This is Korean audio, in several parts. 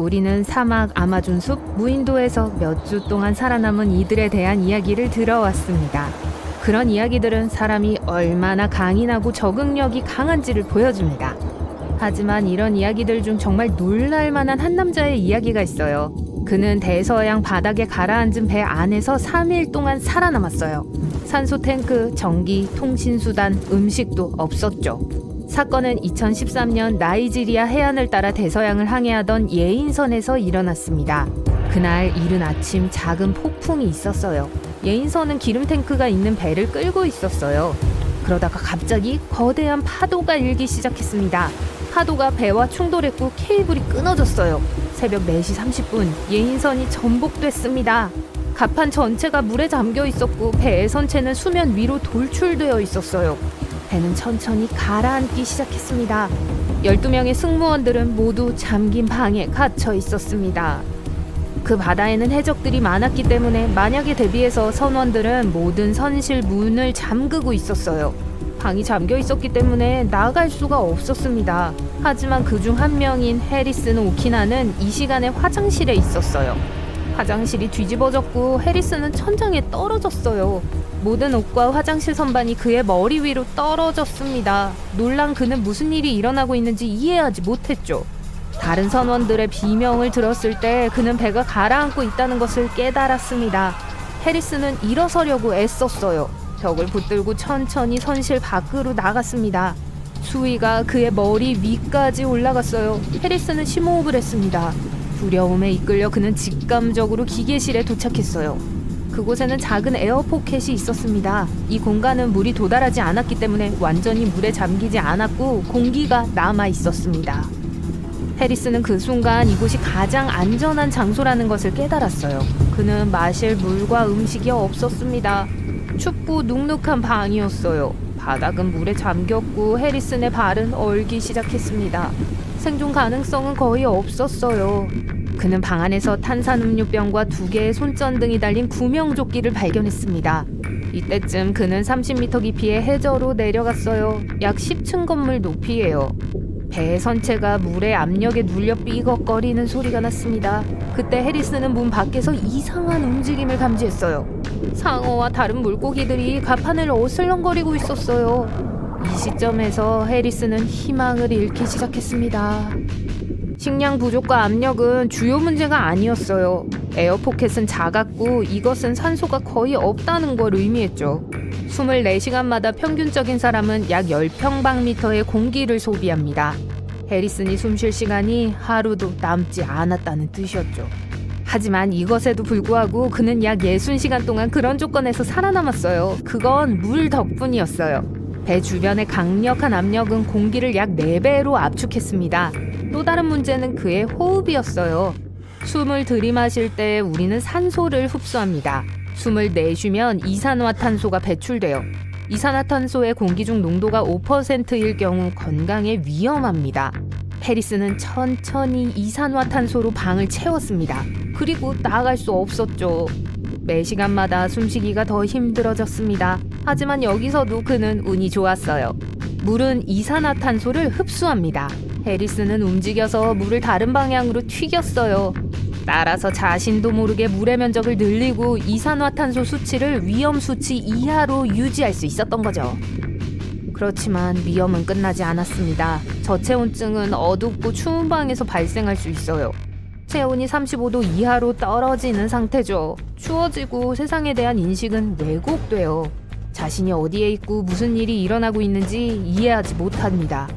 우리는 사막 아마존 숲 무인도에서 몇 주 동안 살아남은 이들에 대한 이야기를 들어왔습니다. 그런 이야기들은 사람이 얼마나 강인하고 적응력이 강한지를 보여줍니다. 하지만 이런 이야기들 중 정말 놀랄 만한 한 남자의 이야기가 있어요. 그는 대서양 바닥에 가라앉은 배 안에서 3일 동안 살아남았어요. 산소 탱크, 전기, 통신수단, 음식도 없었죠. 사건은 2013년 나이지리아 해안을 따라 대서양을 항해하던 예인선에서 일어났습니다. 그날 이른 아침 작은 폭풍이 있었어요. 예인선은 기름 탱크가 있는 배를 끌고 있었어요. 그러다가 갑자기 거대한 파도가 일기 시작했습니다. 파도가 배와 충돌했고 케이블이 끊어졌어요. 새벽 4시 30분 예인선이 전복됐습니다. 갑판 전체가 물에 잠겨 있었고 배의 선체는 수면 위로 돌출되어 있었어요. 배는 천천히 가라앉기 시작했습니다. 12명의 승무원들은 모두 잠긴 방에 갇혀 있었습니다. 그 바다에는 해적들이 많았기 때문에 만약에 대비해서 선원들은 모든 선실 문을 잠그고 있었어요. 방이 잠겨 있었기 때문에 나갈 수가 없었습니다. 하지만 그 중 한 명인 해리슨 오키나는 이 시간에 화장실에 있었어요. 화장실이 뒤집어졌고 해리스는 천장에 떨어졌어요. 모든 옷과 화장실 선반이 그의 머리 위로 떨어졌습니다. 놀란 그는 무슨 일이 일어나고 있는지 이해하지 못했죠. 다른 선원들의 비명을 들었을 때 그는 배가 가라앉고 있다는 것을 깨달았습니다. 해리스는 일어서려고 애썼어요. 벽을 붙들고 천천히 선실 밖으로 나갔습니다. 수위가 그의 머리 위까지 올라갔어요. 해리스는 심호흡을 했습니다. 두려움에 이끌려 그는 직감적으로 기계실에 도착했어요. 그곳에는 작은 에어포켓이 있었습니다. 이 공간은 물이 도달하지 않았기 때문에 완전히 물에 잠기지 않았고 공기가 남아 있었습니다. 해리스는 그 순간 이곳이 가장 안전한 장소라는 것을 깨달았어요. 그는 마실 물과 음식이 없었습니다. 춥고 눅눅한 방이었어요. 바닥은 물에 잠겼고 해리슨의 발은 얼기 시작했습니다. 생존 가능성은 거의 없었어요. 그는 방 안에서 탄산음료병과 두 개의 손전등이 달린 구명조끼를 발견했습니다. 이때쯤 그는 30m 깊이의 해저로 내려갔어요. 약 10층 건물 높이에요. 배의 선체가 물의 압력에 눌려 삐걱거리는 소리가 났습니다. 그때 해리스는 문 밖에서 이상한 움직임을 감지했어요. 상어와 다른 물고기들이 가판을 어슬렁거리고 있었어요. 이 시점에서 해리스는 희망을 잃기 시작했습니다. 식량 부족과 압력은 주요 문제가 아니었어요. 에어포켓은 작았고 이것은 산소가 거의 없다는 걸 의미했죠. 24시간마다 평균적인 사람은 약 10평방미터의 공기를 소비합니다. 해리슨이 숨 쉴 시간이 하루도 남지 않았다는 뜻이었죠. 하지만 이것에도 불구하고 그는 약 60시간 동안 그런 조건에서 살아남았어요. 그건 물 덕분이었어요. 배 주변의 강력한 압력은 공기를 약 4배로 압축했습니다. 또 다른 문제는 그의 호흡이었어요. 숨을 들이마실 때 우리는 산소를 흡수합니다. 숨을 내쉬면 이산화탄소가 배출돼요. 이산화탄소의 공기 중 농도가 5%일 경우 건강에 위험합니다. 페리스는 천천히 이산화탄소로 방을 채웠습니다. 그리고 나아갈 수 없었죠. 매 시간마다 숨쉬기가 더 힘들어졌습니다. 하지만 여기서도 그는 운이 좋았어요. 물은 이산화탄소를 흡수합니다. 해리스는 움직여서 물을 다른 방향으로 튀겼어요. 따라서 자신도 모르게 물의 면적을 늘리고 이산화탄소 수치를 위험 수치 이하로 유지할 수 있었던 거죠. 그렇지만 위험은 끝나지 않았습니다. 저체온증은 어둡고 추운 방에서 발생할 수 있어요. 체온이 35도 이하로 떨어지는 상태죠. 추워지고 세상에 대한 인식은 왜곡돼요. 자신이 어디에 있고 무슨 일이 일어나고 있는지 이해하지 못합니다.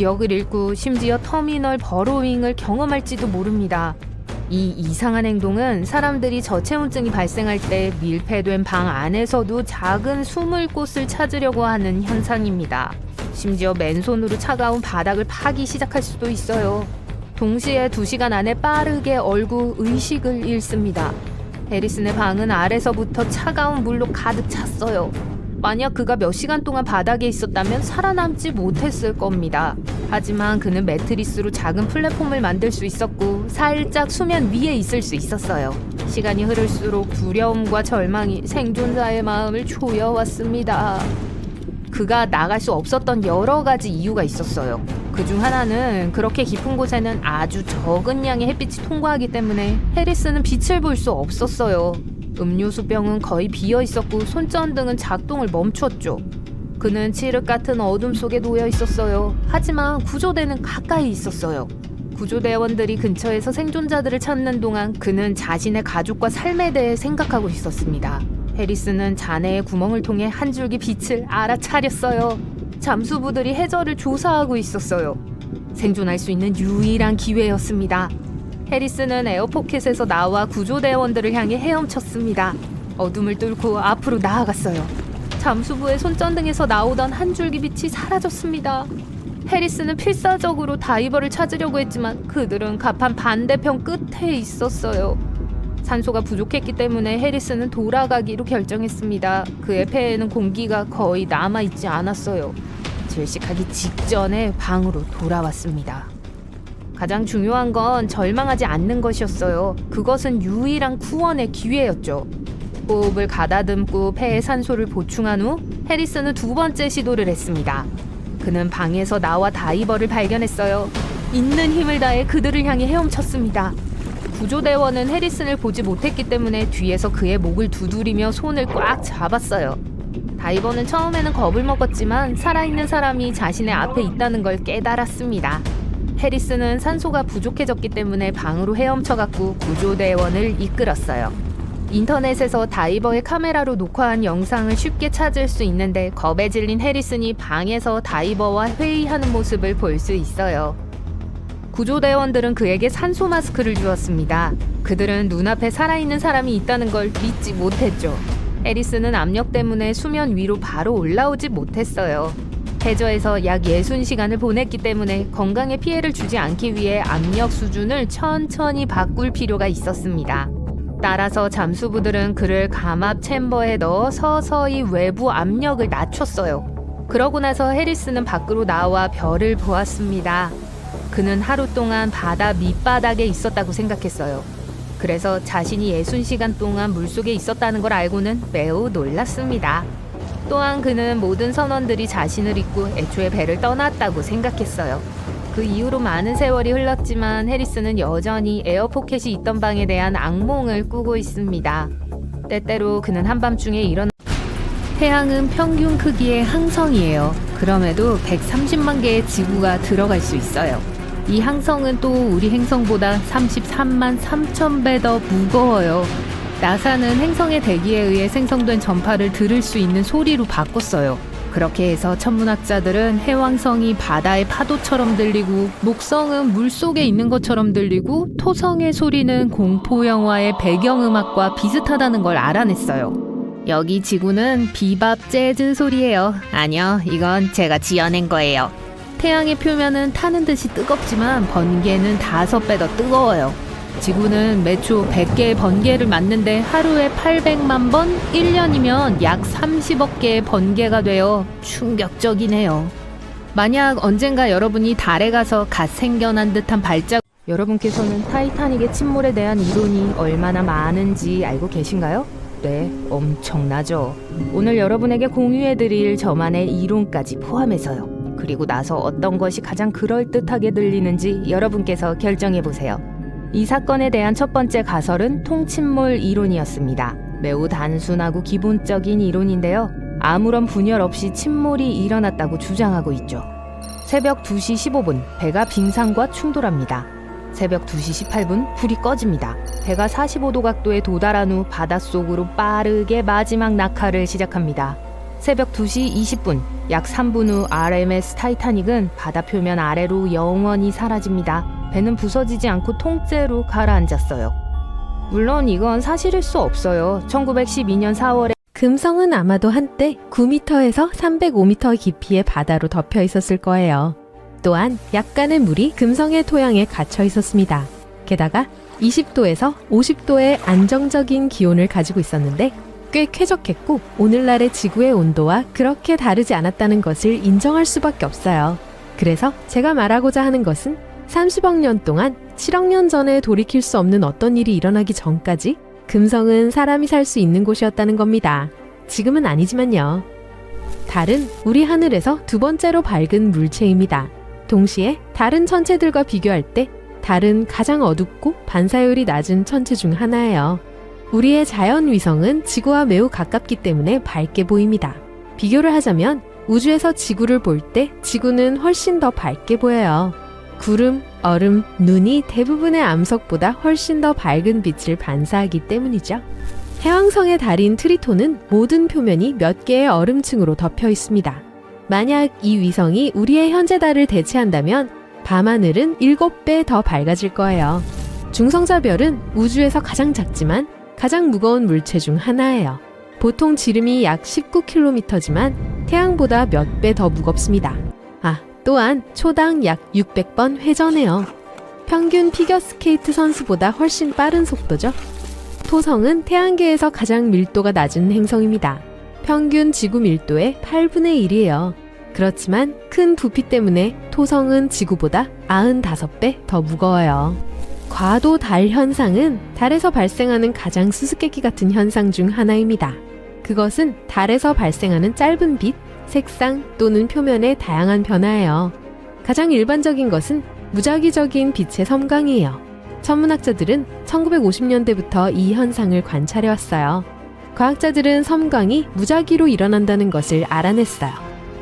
기억을 잃고 심지어 터미널 버로잉을 경험할지도 모릅니다. 이 이상한 행동은 사람들이 저체온증이 발생할 때 밀폐된 방 안에서도 작은 숨을 곳을 찾으려고 하는 현상입니다. 심지어 맨손으로 차가운 바닥을 파기 시작할 수도 있어요. 동시에 2시간 안에 빠르게 얼고 의식을 잃습니다. 해리슨의 방은 아래서부터 차가운 물로 가득 찼어요. 만약 그가 몇 시간 동안 바닥에 있었다면 살아남지 못했을 겁니다. 하지만 그는 매트리스로 작은 플랫폼을 만들 수 있었고 살짝 수면 위에 있을 수 있었어요. 시간이 흐를수록 두려움과 절망이 생존자의 마음을 조여왔습니다. 그가 나갈 수 없었던 여러 가지 이유가 있었어요. 그 중 하나는 그렇게 깊은 곳에는 아주 적은 양의 햇빛이 통과하기 때문에 해리스는 빛을 볼 수 없었어요. 음료수 병은 거의 비어 있었고 손전등은 작동을 멈췄죠. 그는 칠흑 같은 어둠 속에 놓여 있었어요. 하지만 구조대는 가까이 있었어요. 구조대원들이 근처에서 생존자들을 찾는 동안 그는 자신의 가족과 삶에 대해 생각하고 있었습니다. 해리스는 잔해의 구멍을 통해 한 줄기 빛을 알아차렸어요. 잠수부들이 해저를 조사하고 있었어요. 생존할 수 있는 유일한 기회였습니다. 해리스는 에어포켓에서 나와 구조대원들을 향해 헤엄쳤습니다. 어둠을 뚫고 앞으로 나아갔어요. 잠수부의 손전등에서 나오던 한 줄기 빛이 사라졌습니다. 해리스는 필사적으로 다이버를 찾으려고 했지만 그들은 갑판 반대편 끝에 있었어요. 산소가 부족했기 때문에 해리스는 돌아가기로 결정했습니다. 그의 폐에는 공기가 거의 남아있지 않았어요. 질식하기 직전에 방으로 돌아왔습니다. 가장 중요한 건 절망하지 않는 것이었어요. 그것은 유일한 구원의 기회였죠. 호흡을 가다듬고 폐에 산소를 보충한 후 해리스는 두 번째 시도를 했습니다. 그는 방에서 나와 다이버를 발견했어요. 있는 힘을 다해 그들을 향해 헤엄쳤습니다. 구조대원은 해리슨을 보지 못했기 때문에 뒤에서 그의 목을 두드리며 손을 꽉 잡았어요. 다이버는 처음에는 겁을 먹었지만 살아있는 사람이 자신의 앞에 있다는 걸 깨달았습니다. 해리스는 산소가 부족해졌기 때문에 방으로 헤엄쳐갔고 구조대원을 이끌었어요. 인터넷에서 다이버의 카메라로 녹화한 영상을 쉽게 찾을 수 있는데 겁에 질린 해리슨이 방에서 다이버와 회의하는 모습을 볼 수 있어요. 구조대원들은 그에게 산소 마스크를 주었습니다. 그들은 눈앞에 살아있는 사람이 있다는 걸 믿지 못했죠. 해리스는 압력 때문에 수면 위로 바로 올라오지 못했어요. 해저에서 약 60시간을 보냈기 때문에 건강에 피해를 주지 않기 위해 압력 수준을 천천히 바꿀 필요가 있었습니다. 따라서 잠수부들은 그를 감압 챔버에 넣어 서서히 외부 압력을 낮췄어요. 그러고 나서 해리스는 밖으로 나와 별을 보았습니다. 그는 하루 동안 바다 밑바닥에 있었다고 생각했어요. 그래서 자신이 60시간 동안 물속에 있었다는 걸 알고는 매우 놀랐습니다. 또한 그는 모든 선원들이 자신을 잊고 애초에 배를 떠났다고 생각했어요. 그 이후로 많은 세월이 흘렀지만 해리스는 여전히 에어포켓이 있던 방에 대한 악몽을 꾸고 있습니다. 때때로 그는 한밤중에 일어나 태양은 평균 크기의 항성이에요. 그럼에도 130만 개의 지구가 들어갈 수 있어요. 이 항성은 또 우리 행성보다 33만 3천 배 더 무거워요. 나사는 행성의 대기에 의해 생성된 전파를 들을 수 있는 소리로 바꿨어요. 그렇게 해서 천문학자들은 해왕성이 바다의 파도처럼 들리고 목성은 물 속에 있는 것처럼 들리고 토성의 소리는 공포 영화의 배경 음악과 비슷하다는 걸 알아냈어요. 여기 지구는 비밥 재즈 소리예요. 아니요, 이건 제가 지어낸 거예요. 태양의 표면은 타는 듯이 뜨겁지만 번개는 다섯 배 더 뜨거워요. 지구는 매초 100개의 번개를 맞는데 하루에 800만 번, 1년이면 약 30억 개의 번개가 되어 충격적이네요. 만약 언젠가 여러분이 달에 가서 갓 생겨난 듯한 발자국 여러분께서는 타이타닉의 침몰에 대한 이론이 얼마나 많은지 알고 계신가요? 네, 엄청나죠. 오늘 여러분에게 공유해드릴 저만의 이론까지 포함해서요. 그리고 나서 어떤 것이 가장 그럴듯하게 들리는지 여러분께서 결정해보세요. 이 사건에 대한 첫 번째 가설은 통침몰 이론이었습니다. 매우 단순하고 기본적인 이론인데요. 아무런 분열 없이 침몰이 일어났다고 주장하고 있죠. 새벽 2시 15분, 배가 빙산과 충돌합니다. 새벽 2시 18분, 불이 꺼집니다. 배가 45도 각도에 도달한 후 바닷속으로 빠르게 마지막 낙하를 시작합니다. 새벽 2시 20분, 약 3분 후 RMS 타이타닉은 바다 표면 아래로 영원히 사라집니다. 배는 부서지지 않고 통째로 가라앉았어요. 물론 이건 사실일 수 없어요. 1912년 4월에 금성은 아마도 한때 9m에서 305m 깊이의 바다로 덮여 있었을 거예요. 또한 약간의 물이 금성의 토양에 갇혀 있었습니다. 게다가 20도에서 50도의 안정적인 기온을 가지고 있었는데 꽤 쾌적했고 오늘날의 지구의 온도와 그렇게 다르지 않았다는 것을 인정할 수밖에 없어요. 그래서 제가 말하고자 하는 것은 30억 년 동안 7억 년 전에 돌이킬 수 없는 어떤 일이 일어나기 전까지 금성은 사람이 살 수 있는 곳이었다는 겁니다. 지금은 아니지만요. 달은 우리 하늘에서 두 번째로 밝은 물체입니다. 동시에 다른 천체들과 비교할 때 달은 가장 어둡고 반사율이 낮은 천체 중 하나예요. 우리의 자연 위성은 지구와 매우 가깝기 때문에 밝게 보입니다. 비교를 하자면 우주에서 지구를 볼 때 지구는 훨씬 더 밝게 보여요. 구름, 얼음, 눈이 대부분의 암석보다 훨씬 더 밝은 빛을 반사하기 때문이죠. 해왕성의 달인 트리톤은 모든 표면이 몇 개의 얼음층으로 덮여 있습니다. 만약 이 위성이 우리의 현재 달을 대체한다면 밤하늘은 7배 더 밝아질 거예요. 중성자별은 우주에서 가장 작지만 가장 무거운 물체 중 하나예요. 보통 지름이 약 19km지만 태양보다 몇 배 더 무겁습니다. 아, 또한 초당 약 600번 회전해요. 평균 피겨스케이트 선수보다 훨씬 빠른 속도죠. 토성은 태양계에서 가장 밀도가 낮은 행성입니다. 평균 지구 밀도의 8분의 1이에요. 그렇지만 큰 부피 때문에 토성은 지구보다 95배 더 무거워요. 과도 달 현상은 달에서 발생하는 가장 수수께끼 같은 현상 중 하나입니다. 그것은 달에서 발생하는 짧은 빛, 색상 또는 표면의 다양한 변화예요. 가장 일반적인 것은 무작위적인 빛의 섬광이에요. 천문학자들은 1950년대부터 이 현상을 관찰해 왔어요. 과학자들은 섬광이 무작위로 일어난다는 것을 알아냈어요.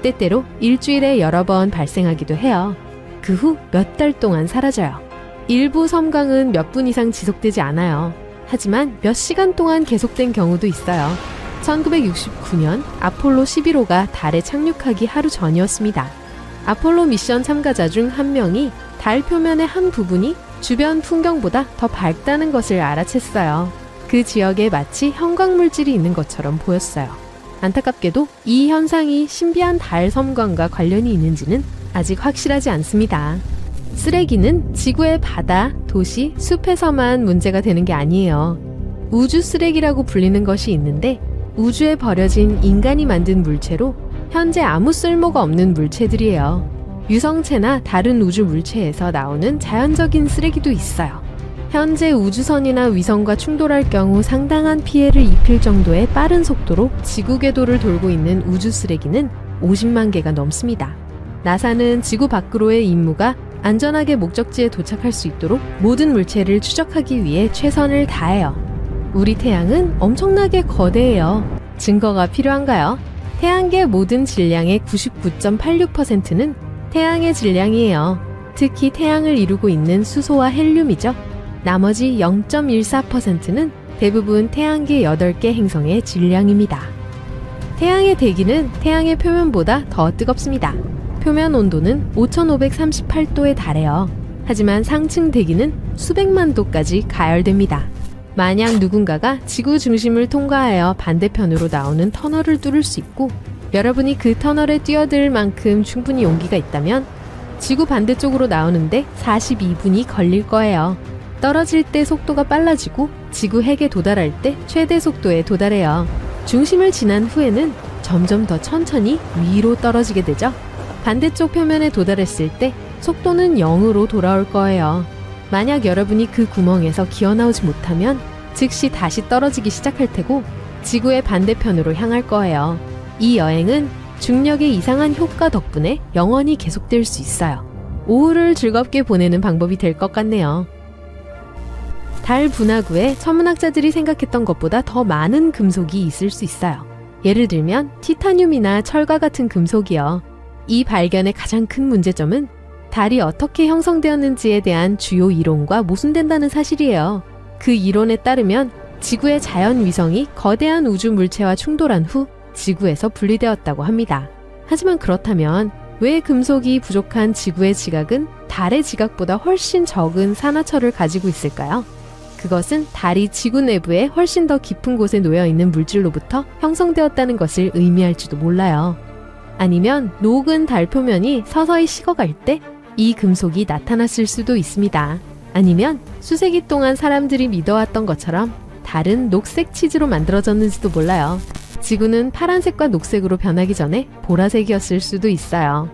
때때로 일주일에 여러 번 발생하기도 해요. 그 후 몇 달 동안 사라져요. 일부 섬광은 몇 분 이상 지속되지 않아요. 하지만 몇 시간 동안 계속된 경우도 있어요. 1969년 아폴로 11호가 달에 착륙하기 하루 전이었습니다. 아폴로 미션 참가자 중 한 명이 달 표면의 한 부분이 주변 풍경보다 더 밝다는 것을 알아챘어요. 그 지역에 마치 형광물질이 있는 것처럼 보였어요. 안타깝게도 이 현상이 신비한 달 섬광과 관련이 있는지는 아직 확실하지 않습니다. 쓰레기는 지구의 바다, 도시, 숲에서만 문제가 되는 게 아니에요. 우주 쓰레기라고 불리는 것이 있는데 우주에 버려진 인간이 만든 물체로 현재 아무 쓸모가 없는 물체들이에요. 유성체나 다른 우주 물체에서 나오는 자연적인 쓰레기도 있어요. 현재 우주선이나 위성과 충돌할 경우 상당한 피해를 입힐 정도의 빠른 속도로 지구 궤도를 돌고 있는 우주 쓰레기는 50만 개가 넘습니다. 나사는 지구 밖으로의 임무가 안전하게 목적지에 도착할 수 있도록 모든 물체를 추적하기 위해 최선을 다해요. 우리 태양은 엄청나게 거대해요. 증거가 필요한가요? 태양계 모든 질량의 99.86%는 태양의 질량이에요. 특히 태양을 이루고 있는 수소와 헬륨이죠. 나머지 0.14%는 대부분 태양계 8개 행성의 질량입니다. 태양의 대기는 태양의 표면보다 더 뜨겁습니다. 표면 온도는 5538도에 달해요. 하지만 상층 대기는 수백만 도까지 가열됩니다. 만약 누군가가 지구 중심을 통과하여 반대편으로 나오는 터널을 뚫을 수 있고 여러분이 그 터널에 뛰어들 만큼 충분히 용기가 있다면 지구 반대쪽으로 나오는데 42분이 걸릴 거예요. 떨어질 때 속도가 빨라지고 지구 핵에 도달할 때 최대 속도에 도달해요. 중심을 지난 후에는 점점 더 천천히 위로 떨어지게 되죠. 반대쪽 표면에 도달했을 때 속도는 0으로 돌아올 거예요. 만약 여러분이 그 구멍에서 기어 나오지 못하면 즉시 다시 떨어지기 시작할 테고 지구의 반대편으로 향할 거예요. 이 여행은 중력의 이상한 효과 덕분에 영원히 계속될 수 있어요. 오후를 즐겁게 보내는 방법이 될 것 같네요. 달 분화구에 천문학자들이 생각했던 것보다 더 많은 금속이 있을 수 있어요. 예를 들면 티타늄이나 철과 같은 금속이요. 이 발견의 가장 큰 문제점은 달이 어떻게 형성되었는지에 대한 주요 이론과 모순된다는 사실이에요. 그 이론에 따르면 지구의 자연 위성이 거대한 우주 물체와 충돌한 후 지구에서 분리되었다고 합니다. 하지만 그렇다면 왜 금속이 부족한 지구의 지각은 달의 지각보다 훨씬 적은 산화철을 가지고 있을까요? 그것은 달이 지구 내부에 훨씬 더 깊은 곳에 놓여 있는 물질로부터 형성되었다는 것을 의미할지도 몰라요. 아니면 녹은 달 표면이 서서히 식어갈 때 이 금속이 나타났을 수도 있습니다. 아니면 수세기 동안 사람들이 믿어왔던 것처럼 달은 녹색 치즈로 만들어졌는지도 몰라요. 지구는 파란색과 녹색으로 변하기 전에 보라색이었을 수도 있어요.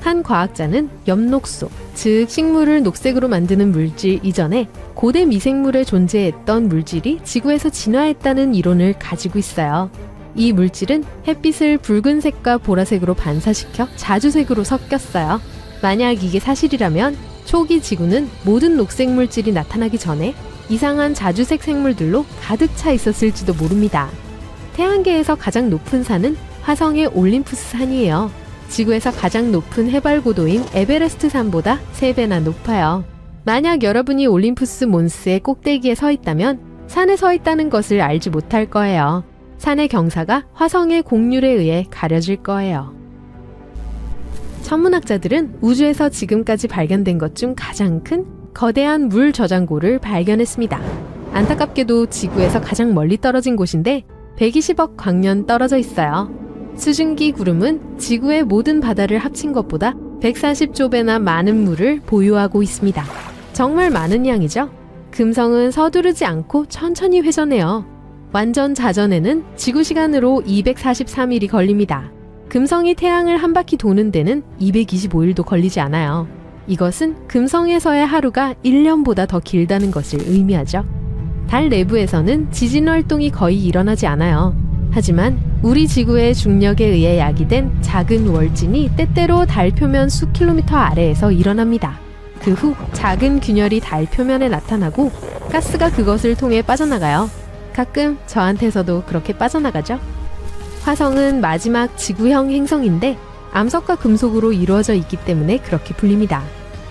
한 과학자는 엽록소, 즉 식물을 녹색으로 만드는 물질 이전에 고대 미생물에 존재했던 물질이 지구에서 진화했다는 이론을 가지고 있어요. 이 물질은 햇빛을 붉은색과 보라색으로 반사시켜 자주색으로 섞였어요. 만약 이게 사실이라면 초기 지구는 모든 녹색 물질이 나타나기 전에 이상한 자주색 생물들로 가득 차 있었을지도 모릅니다. 태양계에서 가장 높은 산은 화성의 올림푸스 산이에요. 지구에서 가장 높은 해발 고도인 에베레스트 산보다 3배나 높아요. 만약 여러분이 올림푸스 몬스의 꼭대기에 서 있다면 산에 서 있다는 것을 알지 못할 거예요. 산의 경사가 화성의 공률에 의해 가려질 거예요. 천문학자들은 우주에서 지금까지 발견된 것 중 가장 큰 거대한 물 저장고를 발견했습니다. 안타깝게도 지구에서 가장 멀리 떨어진 곳인데 120억 광년 떨어져 있어요. 수증기 구름은 지구의 모든 바다를 합친 것보다 140조 배나 많은 물을 보유하고 있습니다. 정말 많은 양이죠? 금성은 서두르지 않고 천천히 회전해요. 완전 자전에는 지구 시간으로 243일이 걸립니다. 금성이 태양을 한 바퀴 도는 데는 225일도 걸리지 않아요. 이것은 금성에서의 하루가 1년보다 더 길다는 것을 의미하죠. 달 내부에서는 지진 활동이 거의 일어나지 않아요. 하지만 우리 지구의 중력에 의해 야기된 작은 월진이 때때로 달 표면 수 킬로미터 아래에서 일어납니다. 그 후 작은 균열이 달 표면에 나타나고 가스가 그것을 통해 빠져나가요. 가끔 저한테서도 그렇게 빠져나가죠. 화성은 마지막 지구형 행성인데 암석과 금속으로 이루어져 있기 때문에 그렇게 불립니다.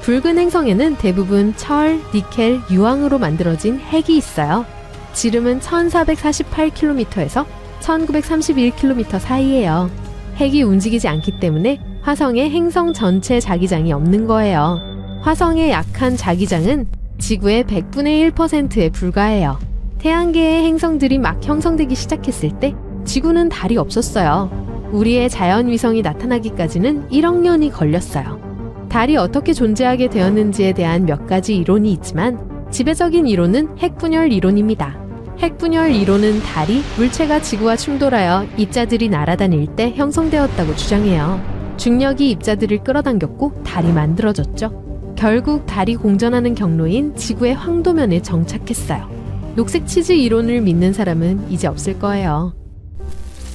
붉은 행성에는 대부분 철, 니켈, 유황으로 만들어진 핵이 있어요. 지름은 1448km에서 1931km 사이예요. 핵이 움직이지 않기 때문에 화성의 행성 전체 자기장이 없는 거예요. 화성의 약한 자기장은 지구의 100분의 1%에 불과해요. 태양계의 행성들이 막 형성되기 시작했을 때 지구는 달이 없었어요. 우리의 자연위성이 나타나기까지는 1억 년이 걸렸어요. 달이 어떻게 존재하게 되었는지에 대한 몇 가지 이론이 있지만 지배적인 이론은 핵분열 이론입니다. 핵분열 이론은 달이 물체가 지구와 충돌하여 입자들이 날아다닐 때 형성되었다고 주장해요. 중력이 입자들을 끌어당겼고 달이 만들어졌죠. 결국 달이 공전하는 경로인 지구의 황도면에 정착했어요. 녹색 치즈 이론을 믿는 사람은 이제 없을 거예요.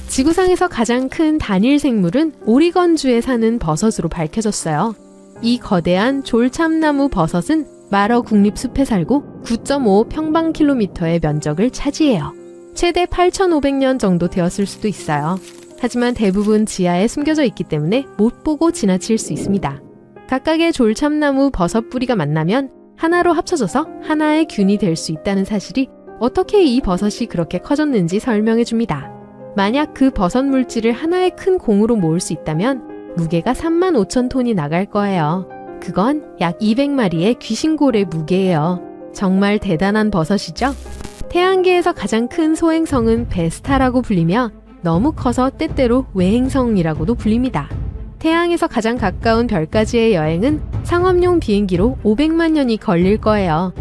지구상에서 가장 큰 단일 생물은 오리건주에 사는 버섯으로 밝혀졌어요. 이 거대한 졸참나무 버섯은 마러 국립숲에 살고 9.5 평방킬로미터의 면적을 차지해요. 최대 8,500년 정도 되었을 수도 있어요. 하지만 대부분 지하에 숨겨져 있기 때문에 못 보고 지나칠 수 있습니다. 각각의 졸참나무 버섯 뿌리가 만나면 하나로 합쳐져서 하나의 균이 될 수 있다는 사실이 어떻게 이 버섯이 그렇게 커졌는지 설명해 줍니다. 만약 그 버섯 물질을 하나의 큰 공으로 모을 수 있다면 무게가 3만 5천 톤이 나갈 거예요. 그건 약 200마리의 귀신골의 무게예요. 정말 대단한 버섯이죠? 태양계에서 가장 큰 소행성은 베스타라고 불리며 너무 커서 때때로 외행성이라고도 불립니다. 태양에서 가장 가까운 별까지의 여행은 상업용 비행기로 500만 년이 걸릴 거예요.